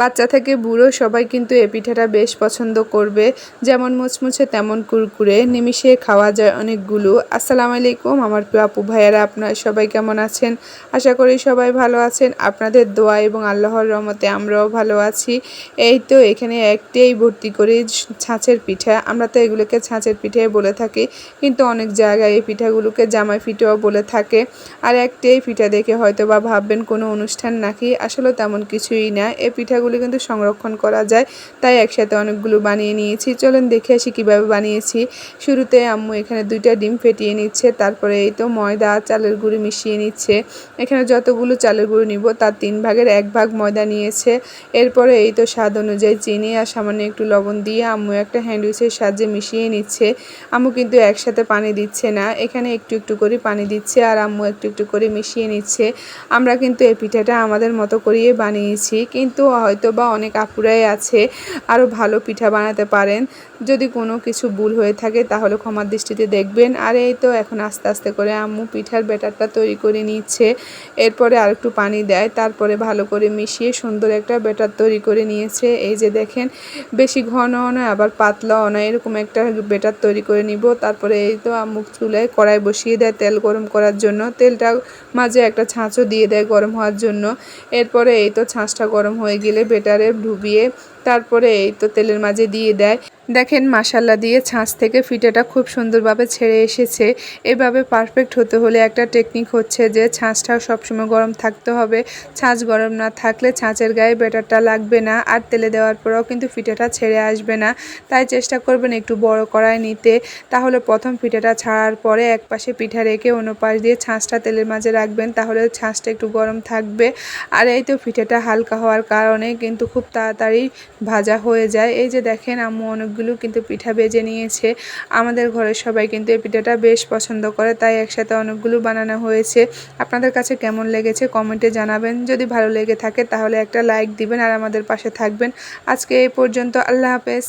বাচ্চা থেকে বুড়ো সবাই কিন্তু এই পিঠাটা বেশ পছন্দ করবে। যেমন মুচমুচে তেমন কুরকুরে, নিমিষে খাওয়া যায় অনেকগুলো। আসসালামু আলাইকুম আমার প্রিয় আপু ভাইয়ারা, আপনারা সবাই কেমন আছেন? আশা করি সবাই ভালো আছেন। আপনাদের দোয়া এবং আল্লাহর রহমতে আমরাও ভালো আছি। এই তো এখানে একটাই ভর্তি করে ছাঁচের পিঠা। আমরা তো এগুলোকে ছাঁচের পিঠে বলে থাকি, কিন্তু অনেক জায়গায় এই পিঠাগুলোকে জামাই পিঠাও বলে থাকে। আর একটাই পিঠা দেখে হয়তো বা ভাববেন কোনো অনুষ্ঠান নাকি? আসলে তেমন কিছুই না। এই পিঠাগুলো কিন্তু সংরক্ষণ করা যায়। তাই একসাথে অনেকগুলো বানিয়ে নিয়েছি। চলুন দেখে আসি কীভাবে বানিয়েছি। শুরুতে আম্মু এখানে দুইটা ডিম ফেটিয়ে নিচ্ছে, তারপরে এই তো ময়দা, চালের গুঁড়ি মিশিয়ে নিচ্ছে। এখানে যতগুলো চালের গুঁড়ো নিব, তার তিন ভাগের এক ভাগ ময়দা নিয়েছে। এরপরে এই তো স্বাদ অনুযায়ী চিনি আর সামান্য একটু লবণ দিয়ে আম্মু একটা হ্যান্ডউইচের সাহায্যে মিশিয়ে নিচ্ছে। আম্মু কিন্তু একসাথে পানি দিচ্ছে না। এখানে একটু একটু করে পানি দিচ্ছে আর আম্মু একটু একটু করে মিশিয়ে নিচ্ছে। আমরা কিন্তু এই পিঠাটা আমাদের মতো করিয়ে বানিয়েছি। কিন্তু হয়তো বা অনেক আপুরাই আছে আরও ভালো পিঠা বানাতে পারেন। যদি কোনো কিছু ভুল হয়ে থাকে তাহলে ক্ষমার দৃষ্টিতে দেখবেন। আর এই তো এখন আস্তে আস্তে করে আম্মু পিঠার ব্যাটারটা তৈরি করে নিচ্ছে। এরপরে আর একটু পানি দেয়, তারপরে ভালো করে মিশিয়ে সুন্দর একটা ব্যাটার তৈরি করে নিয়েছে। এই যে দেখেন, বেশি ঘন নয়, আবার পাতলাও নয়, এরকম একটা ব্যাটার তৈরি করে নিব। তারপরে এই তো আম্মু চুলায় কড়াই বসিয়ে দেয় তেল গরম করার জন্য। তেলটা মাঝে একটা ছাঁচও দিয়ে দেয় গরম হওয়ার জন্য। এরপরে এই তো ছাঁচটা গরম হয়ে গেলে বেটারে ডুবিয়ে তারপরে এই তো তেলের মাঝে দিয়ে দেয়। দেখেন মাসাল্লা দিয়ে ছাঁচ থেকে ফিটেটা খুব সুন্দরভাবে ছেড়ে এসেছে। এভাবে পারফেক্ট হতে হলে একটা টেকনিক হচ্ছে যে, ছাঁচটাও সবসময় গরম থাকতে হবে। ছাঁচ গরম না থাকলে ছাঁচের গায়ে ব্যাটারটা লাগবে না, আর তেলে দেওয়ার পরেও কিন্তু ফিটেটা ছেড়ে আসবে না। তাই চেষ্টা করবেন একটু বড় করায় নিতে। তাহলে প্রথম ফিটেটা ছাড়ার পরে এক পাশে পিঠা রেখে অন্য পাশ দিয়ে ছাঁচটা তেলের মাঝে রাখবেন, তাহলে ছাঁচটা একটু গরম থাকবে। আর এই তো পিঠেটা হালকা হওয়ার কারণে কিন্তু খুব তাড়াতাড়ি ভাজা হয়ে যায়। এই যে দেখেন আম্মু অনেকগুলো কিন্তু পিঠা বেজে নিয়েছে। আমাদের ঘরের সবাই কিন্তু এই পিঠাটা বেশ পছন্দ করে, তাই একসাথে অনেকগুলো বানানো হয়েছে। আপনাদের কাছে কেমন লেগেছে কমেন্টে জানাবেন। যদি ভালো লেগে থাকে তাহলে একটা লাইক দিবেন আর আমাদের পাশে থাকবেন। আজকে এই পর্যন্ত, আল্লাহ হাফেজ।